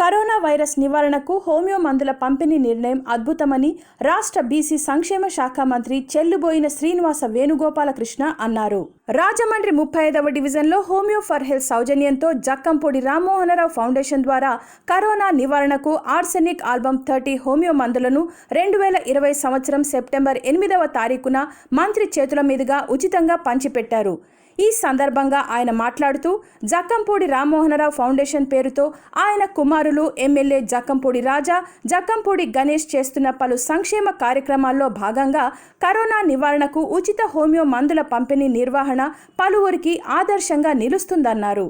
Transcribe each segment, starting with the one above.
Corona virus నివారణకు homeo మందుల పంపిణీ నిర్ణయం అద్భుతమని రాష్ట్ర బీసీ సంక్షేమ శాఖ మంత్రి చెల్లుబోయిన శ్రీనివాస వేణుగోపాలకృష్ణ అన్నారు. రాజమండ్రి ముప్పై ఐదవ డివిజన్లో హోమియో ఫర్ హెల్త్ సౌజన్యంతో జక్కంపూడి రామ్మోహనరావు ఫౌండేషన్ ద్వారా కరోనా నివారణకు ఆర్సెనిక్ ఆల్బమ్ థర్టీ హోమియో మందులను రెండు వేల ఇరవై సంవత్సరం సెప్టెంబర్ ఎనిమిదవ తారీఖున మంత్రి చేతుల మీదుగా ఉచితంగా పంచిపెట్టారు. ఈ సందర్భంగా ఆయన మాట్లాడుతూ జక్కంపూడి రామ్మోహనరావు ఫౌండేషన్ పేరుతో ఆయన కుమారులు ఎమ్మెల్యే జక్కంపూడి రాజా జక్కంపూడి గణేష్ చేస్తున్న పలు సంక్షేమ కార్యక్రమాల్లో భాగంగా కరోనా నివారణకు ఉచిత హోమియో మందుల పంపిణీ నిర్వహణ పలువురికి ఆదర్శంగా నిలుస్తుందన్నారు.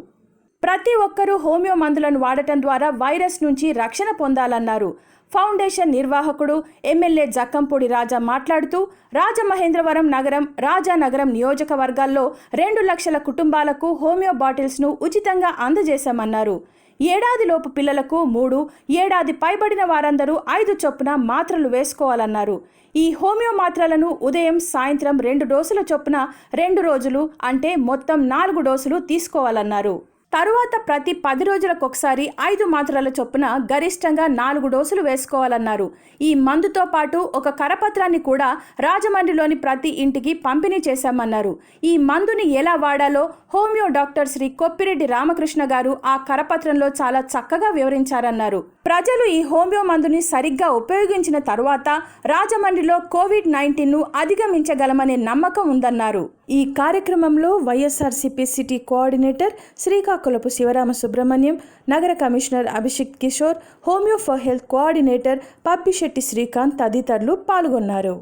ప్రతి ఒక్కరూ హోమియో మందులను వాడటం ద్వారా వైరస్ నుంచి రక్షణ పొందాలన్నారు. ఫౌండేషన్ నిర్వాహకుడు ఎమ్మెల్యే జక్కంపూడి రాజా మాట్లాడుతూ రాజమహేంద్రవరం నగరం రాజానగరం నియోజకవర్గాల్లో రెండు లక్షల కుటుంబాలకు హోమియో బాటిల్స్ను ఉచితంగా అందజేశామన్నారు. ఏడాదిలోపు పిల్లలకు మూడు ఏడాది పైబడిన వారందరూ ఐదు చొప్పున మాత్రలు వేసుకోవాలన్నారు. ఈ హోమియో మాత్రలను ఉదయం సాయంత్రం రెండు డోసుల చొప్పున రెండు రోజులు అంటే మొత్తం నాలుగు డోసులు తీసుకోవాలన్నారు. తరువాత ప్రతి పది రోజులకు ఒకసారి ఐదు మాత్రల చొప్పున గరిష్టంగా నాలుగు డోసులు వేసుకోవాలన్నారు. ఈ మందుతో పాటు ఒక కరపత్రాన్ని కూడా రాజమండ్రిలోని ప్రతి ఇంటికి పంపిణీ చేశామన్నారు. ఈ మందుని ఎలా వాడాలో హోమియో డాక్టర్ శ్రీ కొప్పిరెడ్డి రామకృష్ణ గారు ఆ కరపత్రంలో చాలా చక్కగా వివరించారన్నారు. ప్రజలు ఈ హోమియో మందుని సరిగ్గా ఉపయోగించిన తరువాత రాజమండ్రిలో కోవిడ్ నైన్టీన్ను అధిగమించగలమనే నమ్మకం ఉందన్నారు. ఈ కార్యక్రమంలో YSRCP city coordinator Srikakulapu Sivarama Subrahmanyam నగర commissioner Abhishek Kishore homeo for health coordinator Pappisetti Srikanth తదితరులు పాల్గొన్నారు.